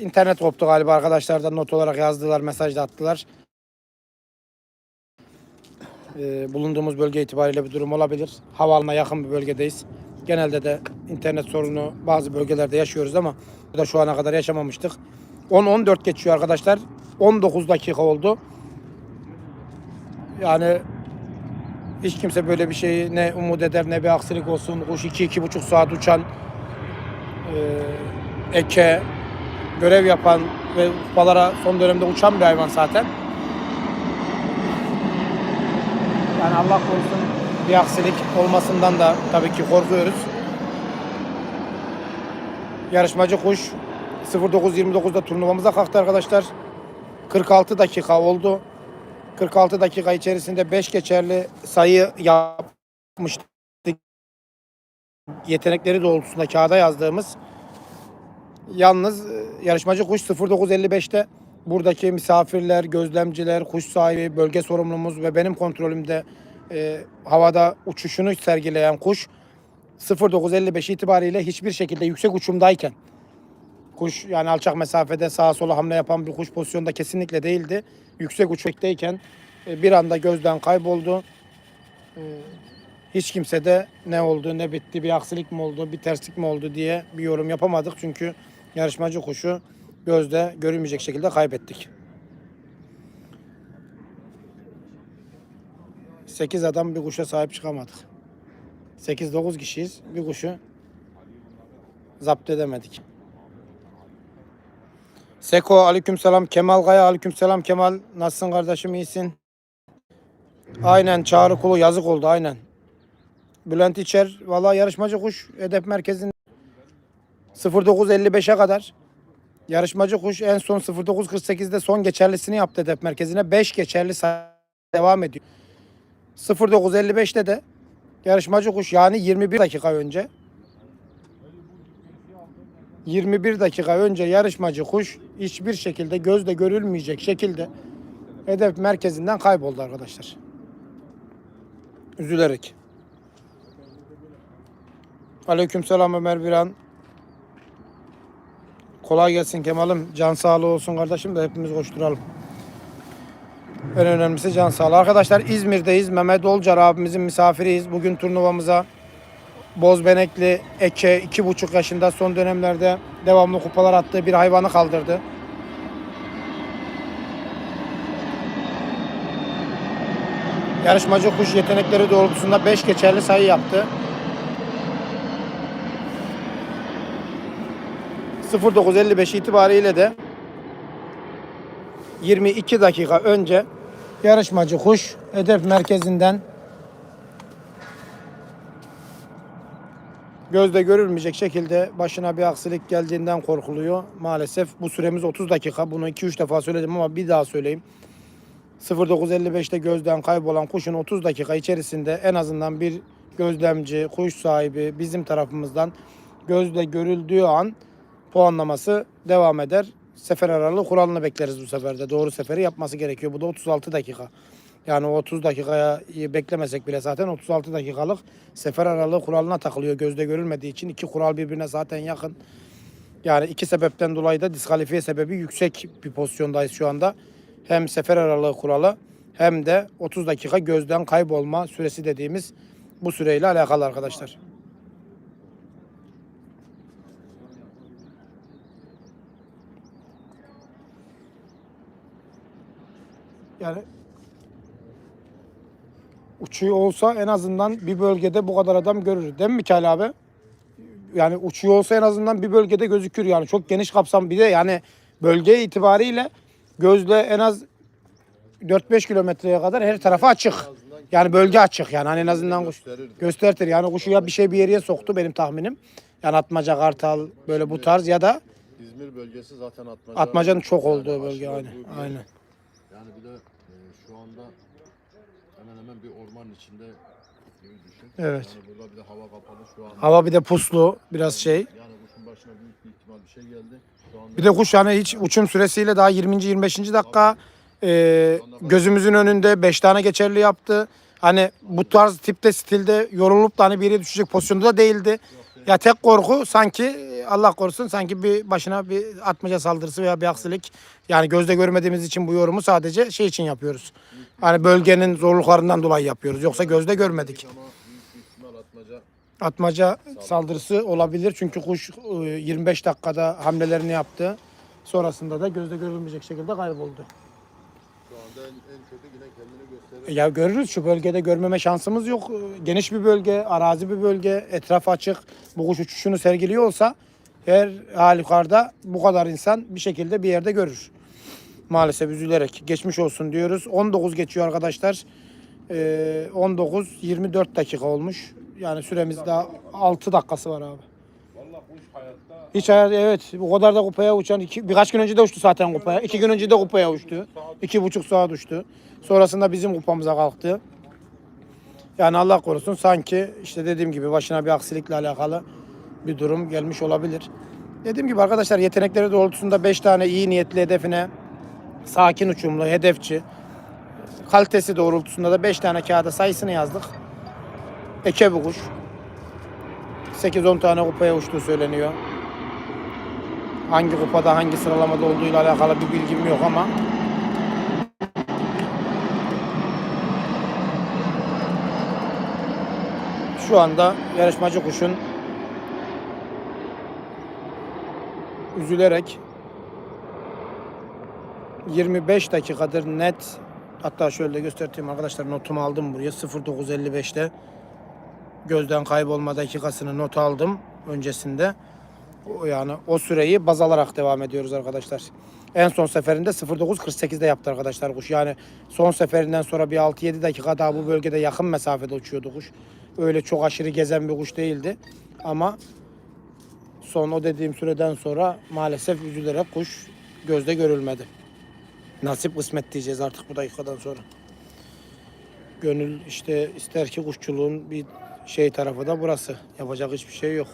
internet koptu galiba arkadaşlar da not olarak yazdılar, mesaj da attılar. Ee, bulunduğumuz bölge itibariyle bir durum olabilir. Havaalanına yakın bir bölgedeyiz. Genelde de internet sorunu bazı bölgelerde yaşıyoruz ama bu da şu ana kadar yaşamamıştık. 10-14 geçiyor arkadaşlar. 19 dakika oldu. Yani hiç kimse böyle bir şeyi ne umut eder ne bir aksilik olsun. Kuş 2-2,5 saat uçan e, eke, görev yapan ve kupalara son dönemde uçan bir hayvan zaten. Yani Allah korusun bir aksilik olmasından da tabii ki korkuyoruz. Yarışmacı kuş 09.29'da turnuvamıza kalktı arkadaşlar. 46 dakika oldu. 46 dakika içerisinde 5 geçerli sayı yapmıştık. Yetenekleri doğrultusunda kağıda yazdığımız. Yalnız e, yarışmacı kuş 09.55'te buradaki misafirler, gözlemciler, kuş sahibi, bölge sorumlumuz ve benim kontrolümde e, havada uçuşunu sergileyen kuş 09.55 itibariyle hiçbir şekilde yüksek uçumdayken kuş yani alçak mesafede sağa sola hamle yapan bir kuş pozisyonda kesinlikle değildi. Yüksek uçuktayken e, bir anda gözden kayboldu. E, hiç kimse de ne oldu, ne bitti, bir aksilik mi oldu, bir terslik mi oldu diye bir yorum yapamadık. Çünkü yarışmacı kuşu gözde görülmeyecek şekilde kaybettik. 8 adam bir kuşa sahip çıkamadık. 8-9 kişiyiz. Bir kuşu zapt edemedik. Seko aleykümselam. Kemal Kaya aleykümselam. Kemal nasılsın kardeşim iyisin? Aynen Çağrı Kulu yazık oldu aynen. Bülent İçer valla yarışmacı kuş hedef merkezin 09.55'e kadar yarışmacı kuş en son 09.48'de son geçerlisini yaptı hedef merkezine. 5 geçerli devam ediyor. 09.55'te de yarışmacı kuş yani 21 dakika önce 21 dakika önce yarışmacı kuş hiçbir şekilde gözle görülmeyecek şekilde hedef merkezinden kayboldu arkadaşlar. Üzülerek. Aleykümselam Ömer Biran. Kolay gelsin Kemal'im. Can sağlığı olsun kardeşim de hepimiz koşturalım. En önemlisi can sağlığı. Arkadaşlar İzmir'deyiz. Mehmet Olcar abimizin misafiriyiz. Bugün turnuvamıza Bozbenekli Eke 2,5 yaşında son dönemlerde devamlı kupalar attığı bir hayvanı kaldırdı. Yarışmacı kuş yetenekleri doğrultusunda 5 geçerli sayı yaptı. 09.55 itibariyle de 22 dakika önce yarışmacı kuş hedef merkezinden gözde görülmeyecek şekilde başına bir aksilik geldiğinden korkuluyor. Maalesef bu süremiz 30 dakika. Bunu 2-3 defa söyledim ama bir daha söyleyeyim. 09.55'te gözden kaybolan kuşun 30 dakika içerisinde en azından bir gözlemci, kuş sahibi bizim tarafımızdan gözle görüldüğü an puanlaması devam eder. Sefer aralığı kuralını bekleriz bu seferde. Doğru seferi yapması gerekiyor. Bu da 36 dakika. Yani o 30 dakikaya beklemesek bile zaten 36 dakikalık sefer aralığı kuralına takılıyor. Gözde görülmediği için iki kural birbirine zaten yakın. Yani iki sebepten dolayı da diskalifiye sebebi yüksek bir pozisyondayız şu anda. Hem sefer aralığı kuralı hem de 30 dakika gözden kaybolma süresi dediğimiz bu süreyle alakalı arkadaşlar. Yani uçuyor olsa en azından bir bölgede bu kadar adam görür. Değil mi Mikail abi? Yani uçuyor olsa en azından bir bölgede gözükür yani. Çok geniş kapsam bir de yani bölge itibariyle gözle en az 4-5 kilometreye kadar her tarafa açık. Yani bölge açık yani hani en azından kuş gösterir. Yani kuşu ya bir şey bir yere soktu benim tahminim. Yani Atmaca, Kartal böyle bu tarz ya da İzmir bölgesi zaten Atmaca. Atmaca'nın çok olduğu bölge yer. Aynen. Yani bir de anda hemen hemen bir ormanın içinde gibi düşün. Evet. Yani burada bir de hava kapalı şu anda. Hava bir de puslu biraz şey. Yani kuşun başına büyük bir ihtimal bir şey geldi. Şu anda Bir de kuş yani hiç uçum süresiyle daha 20. 25. dakika e, gözümüzün önünde 5 tane geçerli yaptı. Hani bu tarz tipte stilde yorulup da hani bir yere düşecek pozisyonda da değildi. Ya tek korku sanki Allah korusun sanki bir başına bir atmaca saldırısı veya bir aksilik. Yani gözde görmediğimiz için bu yorumu sadece şey için yapıyoruz. Hani bölgenin zorluklarından dolayı yapıyoruz. Yoksa gözde görmedik. Atmaca saldırısı olabilir. Çünkü kuş e, 25 dakikada hamlelerini yaptı. Sonrasında da gözde görülmeyecek şekilde kayboldu. Ya görürüz şu bölgede görmeme şansımız yok. Geniş bir bölge, arazi bir bölge, etraf açık. Bu kuş uçuşunu sergiliyor olsa her halükarda bu kadar insan bir şekilde bir yerde görür. Maalesef üzülerek geçmiş olsun diyoruz. 19 geçiyor arkadaşlar. Ee, 19 24 dakika olmuş. Yani süremiz daha 6 dakikası var abi. Hiç hayal, evet o kadar da kupaya uçan iki, birkaç gün önce de uçtu zaten kupaya. İki gün önce de kupaya uçtu. İki buçuk saat uçtu. Sonrasında bizim kupamıza kalktı. Yani Allah korusun sanki işte dediğim gibi başına bir aksilikle alakalı bir durum gelmiş olabilir. Dediğim gibi arkadaşlar yetenekleri doğrultusunda 5 tane iyi niyetli hedefine sakin uçumlu, hedefçi, kalitesi doğrultusunda da 5 tane kağıda sayısını yazdık. Eke bir kuş. 8-10 tane kupaya uçtuğu söyleniyor. Hangi kupada hangi sıralamada olduğuyla alakalı bir bilgim yok ama şu anda yarışmacı kuşun üzülerek 25 dakikadır net hatta şöyle göstereyim arkadaşlar notumu aldım buraya 0955'te gözden kaybolma dakikasını not aldım öncesinde. Yani o süreyi baz alarak devam ediyoruz arkadaşlar. En son seferinde 09.48'de yaptı arkadaşlar kuş. Yani son seferinden sonra bir 6-7 dakika daha bu bölgede yakın mesafede uçuyordu kuş. Öyle çok aşırı gezen bir kuş değildi. Ama son o dediğim süreden sonra maalesef üzülerek kuş gözde görülmedi. Nasip kısmet diyeceğiz artık bu dakikadan sonra. Gönül işte ister ki kuşçuluğun bir şey tarafı da burası. Yapacak hiçbir şey yok.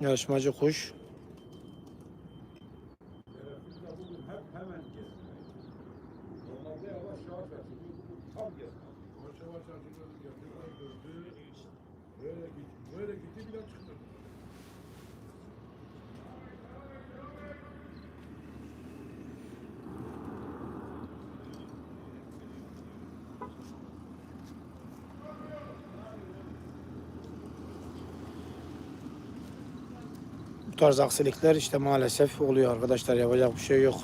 Yarışmacı kuş. Böyle gitti. Böyle gitti. Tarz aksilikler işte maalesef oluyor arkadaşlar. Yapacak bir şey yok.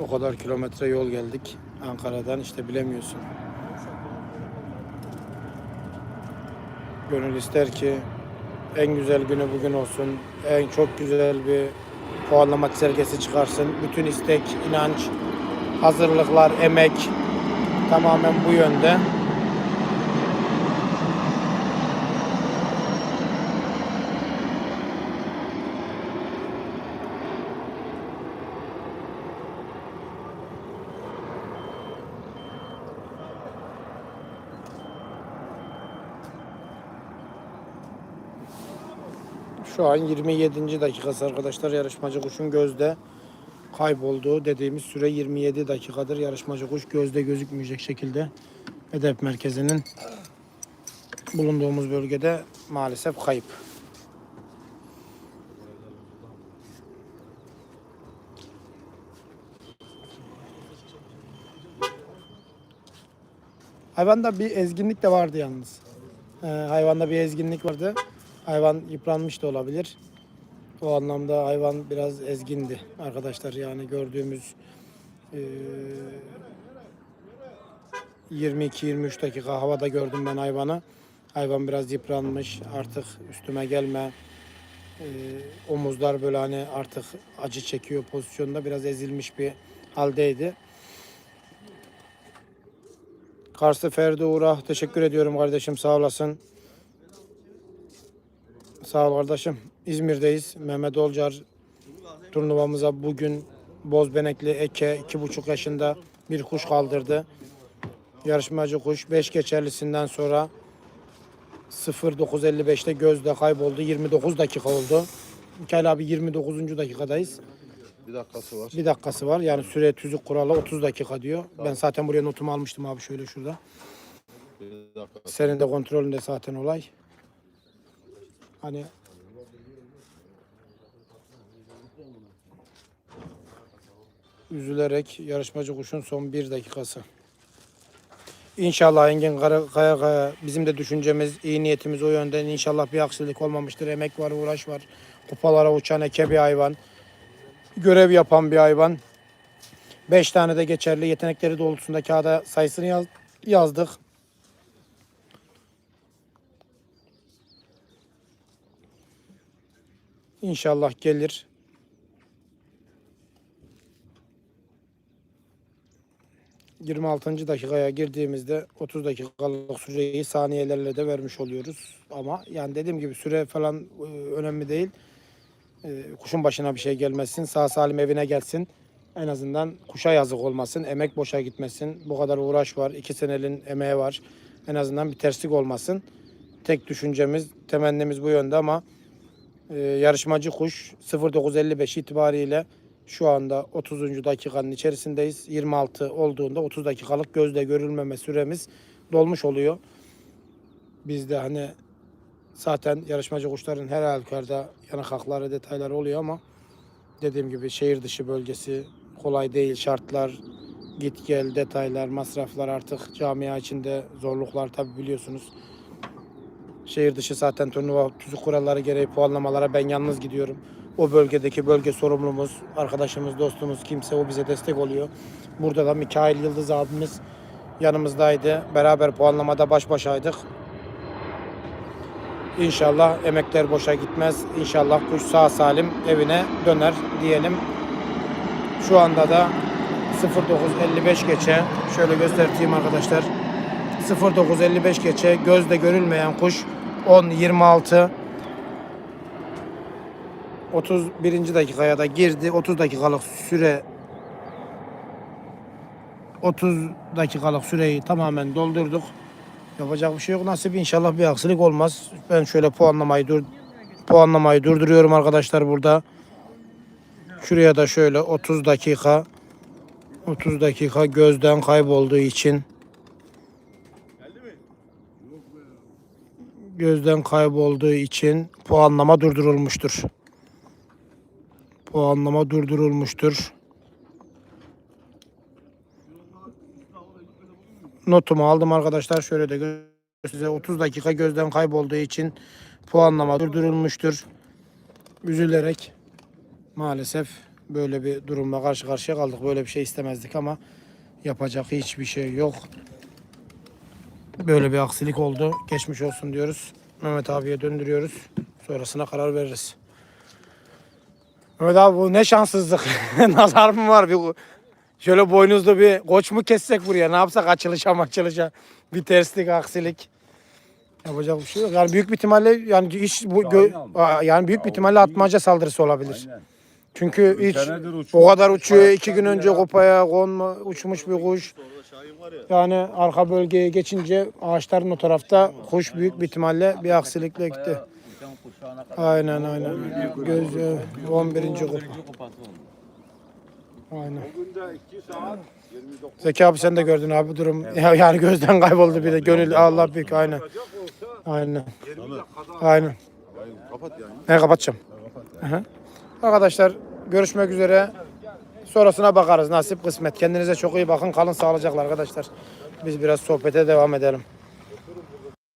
O kadar kilometre yol geldik Ankara'dan işte bilemiyorsun. Gönül ister ki en güzel günü bugün olsun. En çok güzel bir puanlama çizelgesi çıkarsın. Bütün istek, inanç, hazırlıklar, emek tamamen bu yönde. Şu an 27. dakikası arkadaşlar. Yarışmacı kuşun gözde kaybolduğu dediğimiz süre 27 dakikadır. Yarışmacı kuş gözde gözükmeyecek şekilde hedef merkezinin bulunduğumuz bölgede maalesef kayıp. Hayvanda bir ezginlik de vardı yalnız. Ee, hayvanda bir ezginlik vardı. Hayvan yıpranmış da olabilir. O anlamda hayvan biraz ezgindi arkadaşlar. Yani gördüğümüz e, 22-23 dakika havada gördüm ben hayvanı. Hayvan biraz yıpranmış. Artık üstüme gelme. E, omuzlar böyle hani artık acı çekiyor pozisyonda. Biraz ezilmiş bir haldeydi. Kars'ta Ferdi Uğur'a teşekkür ediyorum kardeşim sağ olasın. Sağ ol kardeşim. İzmir'deyiz. Mehmet Olcar turnuvamıza bugün Bozbenekli Eke 2,5 yaşında bir kuş kaldırdı. Yarışmacı kuş 5 geçerlisinden sonra 09.55'te gözde kayboldu. 29 dakika oldu. Mikail abi 29. dakikadayız. Bir dakikası var. Bir dakikası var. Yani süre tüzük kuralı 30 dakika diyor. Ben zaten buraya notumu almıştım abi şöyle şurada. Senin de kontrolünde zaten olay. Hani üzülerek yarışmacı kuşun son bir dakikası. İnşallah Engin Kara- Kaya bizim de düşüncemiz, iyi niyetimiz o yönden. İnşallah bir aksilik olmamıştır. Emek var, uğraş var. Kupalara uçan eke bir hayvan. Görev yapan bir hayvan. Beş tane de geçerli yetenekleri doğrultusunda kağıda sayısını yaz- yazdık. İnşallah gelir. ...26. dakikaya girdiğimizde 30 dakikalık süreyi saniyelerle de vermiş oluyoruz. Ama yani dediğim gibi süre falan e, önemli değil. E, Kuşun başına bir şey gelmesin, sağ salim evine gelsin. En azından kuşa yazık olmasın, emek boşa gitmesin. Bu kadar uğraş var, iki senenin emeği var. En azından bir terslik olmasın. Tek düşüncemiz, temennimiz bu yönde ama e, yarışmacı kuş 09.55 itibariyle şu anda 30. dakikanın içerisindeyiz. 26 olduğunda 30 dakikalık gözle görülmeme süremiz dolmuş oluyor. Biz de hani zaten yarışmacı kuşların her halükarda yanık hakları detayları oluyor ama dediğim gibi şehir dışı bölgesi kolay değil şartlar git gel detaylar masraflar artık camia içinde zorluklar tabi biliyorsunuz. Şehir dışı zaten turnuva tüzük kuralları gereği puanlamalara ben yalnız gidiyorum. O bölgedeki bölge sorumlumuz, arkadaşımız, dostumuz kimse o bize destek oluyor. Burada da Mikail Yıldız abimiz yanımızdaydı. Beraber puanlamada baş başaydık. İnşallah emekler boşa gitmez. İnşallah kuş sağ salim evine döner diyelim. Şu anda da 09.55 geçe şöyle göstereyim arkadaşlar. 09.55 geçe gözle görülmeyen kuş 10.26 31. dakikaya da girdi. 30 dakikalık süre 30 dakikalık süreyi tamamen doldurduk. Yapacak bir şey yok. Nasip inşallah bir aksilik olmaz. Ben şöyle puanlamayı dur puanlamayı durduruyorum arkadaşlar burada. Şuraya da şöyle 30 dakika 30 dakika gözden kaybolduğu için gözden kaybolduğu için puanlama durdurulmuştur. Puanlama durdurulmuştur. Notumu aldım arkadaşlar. Şöyle de size 30 dakika gözden kaybolduğu için puanlama durdurulmuştur. Üzülerek maalesef böyle bir durumla karşı karşıya kaldık. Böyle bir şey istemezdik ama yapacak hiçbir şey yok. Böyle bir aksilik oldu. Geçmiş olsun diyoruz. Mehmet abiye döndürüyoruz. Sonrasına karar veririz. Mehmet abi bu ne şanssızlık. Nazar mı var? Bir, şöyle boynuzlu bir koç mu kessek buraya? Ne yapsak açılışa açılışa. Bir terslik, aksilik. Yapacak bir şey yok. Yani büyük bir ihtimalle yani iş bu gö- yani büyük bir ihtimalle atmaca saldırısı olabilir. Aynen. Çünkü hiç o kadar uçuyor. İki gün önce ya. kopaya konma, uçmuş bir kuş. Yani arka bölgeye geçince ağaçların o tarafta kuş büyük bir ihtimalle bir aksilikle gitti. Aynen aynen. Göz e, 11. kupa. Aynen. Bugün 2 saat 29 Zeki abi sen de gördün abi durum. Ya- Yani gözden kayboldu bir de. Gönül Allah büyük aynen. Aynen. 20 dakikada Aynen. Kapat yani. Ne kapatacağım? Arkadaşlar görüşmek üzere. Sonrasına bakarız nasip kısmet. Kendinize çok iyi bakın. Kalın sağlıcakla arkadaşlar. Biz biraz sohbete devam edelim.